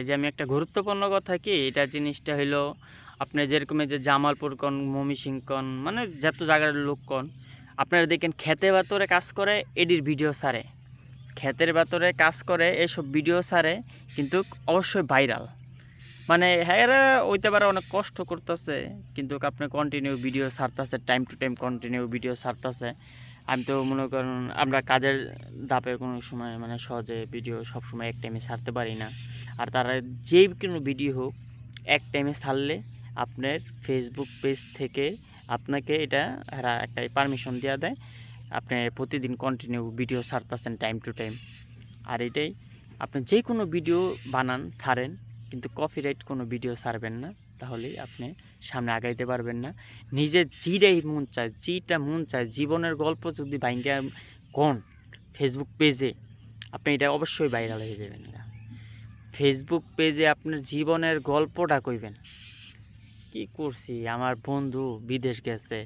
এই যে আমি একটা গুরুত্বপূর্ণ কথা কি? এটা জিনিসটা হইল আপনি যেরকম যে জামালপুর কন, মমিসিং কন মানে যত জায়গার লোক কন, আপনারা দেখেন খেতে বাতরে কাজ করে, এডির ভিডিও সারে ক্ষেতের বাতরে কাজ করে, এসব ভিডিও সারে কিন্তু অবশ্যই ভাইরাল। মানে হ্যাঁ ওইতে পারে অনেক কষ্ট করতেছে, কিন্তু আপনি continue video ছাড়তেছে time to time continue video ছাড়তেছে। আমি তো মনে করেন আমরা কাজের ধাপে কোনো সময় মানে সহজে ভিডিও সবসময় এক টাইমে ছাড়তে পারি না। আর তারা যেই কোনো ভিডিও হোক, এক টাইমে ছাড়লে আপনার ফেসবুক পেজ থেকে আপনাকে এটা একটা পারমিশন দেওয়া দেয়। আপনি প্রতিদিন কন্টিনিউ ভিডিও ছাড়তেছেন টাইম টু টাইম আর এটাই, আপনি যে কোনো ভিডিও বানান, ছাড়েন, কিন্তু কপিরাইট কোনো ভিডিও ছাড়বেন না। তাহলেই আপনি সামনে আগাইতে পারবেন না। নিজের যেটাই মন চায় যেটা মন চায়। জীবনের গল্প যদি ভাঙ্গা কোন ফেসবুক পেজে আপনি এটা অবশ্যই ভাইরাল হয়ে যাবেন না ফেসবুক পেজে আপনার জীবনের গল্পটা কইবেন। কি করছি? আমার বন্ধু বিদেশ গেছে।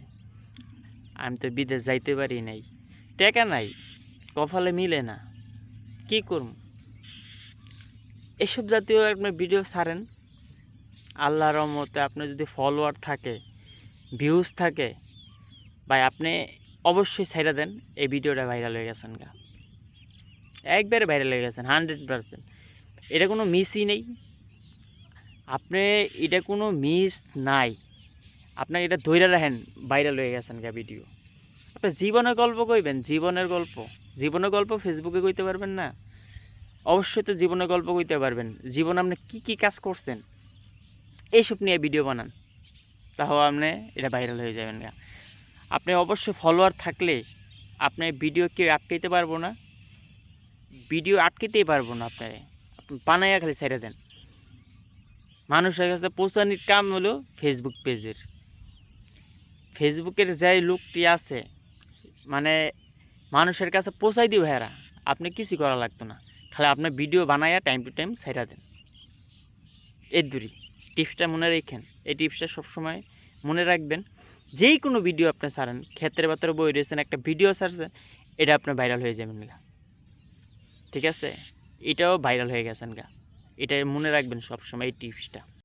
আমি তো বিদেশ যাইতে পারি নাই। টেকা নাই, কপালে মিলে না। কি করব? এসব জাতীয় আপনার ভিডিও ছাড়েন। আল্লাহর রহমতে আপনার যদি ফলোয়ার থাকে ভিউজ থাকে, ভাই আপনি অবশ্যই ছাইড়া দেন, এই ভিডিওটা ভাইরাল হয়ে গেছেন গা। একবারে ভাইরাল হয়ে গেছেন হান্ড্রেড পারসেন্ট এটা কোনো মিসই নেই। আপনি, এটা কোনো মিস নাই। আপনার এটা ধৈর্য রাখেন ভাইরাল হয়ে গেছেন গা ভিডিও আপনি জীবনের গল্প কইবেন, জীবনের গল্প। জীবনের গল্প ফেসবুকে কইতে পারবেন না। অবশ্যই তো জীবনের গল্প কইতে পারবেন। জীবনে আপনি কি কি কাজ করছেন? এইসব নিয়ে ভিডিও বানান। তাহলে আপনি এটা ভাইরাল হয়ে যাবেন গা। আপনি অবশ্যই ফলোয়ার থাকলে আপনি ভিডিও কেউ আটকাইতে পারব না। ভিডিও আটকাইতেই পারব না আপনারে। আপনি বানাইয়া খালি ছেড়ে দেন। মানুষের কাছে পৌঁছানির কাম হলো ফেসবুক পেজের ফেসবুকের যে লোকটি আছে মানে মানুষের কাছে পৌঁছাই দিও হেরা আপনি কিছু করা লাগতো না। খালি আপনার ভিডিও বানাইয়া টাইম টু টাইম ছেড়া দেন। এর দূরই টিপসটা মনে রেখেন, এই টিপসটা সবসময় মনে রাখবেন। যেই কোনো ভিডিও আপনি ছাড়েন, ক্ষেত্রে ভেতরে বই রয়েছেন একটা ভিডিও ছাড়ছেন, এটা আপনার ভাইরাল হয়ে যাবেন গা। ঠিক আছে? এটাও ভাইরাল হয়ে গেছেন গা। এটা মনে রাখবেন সবসময় এই টিপসটা।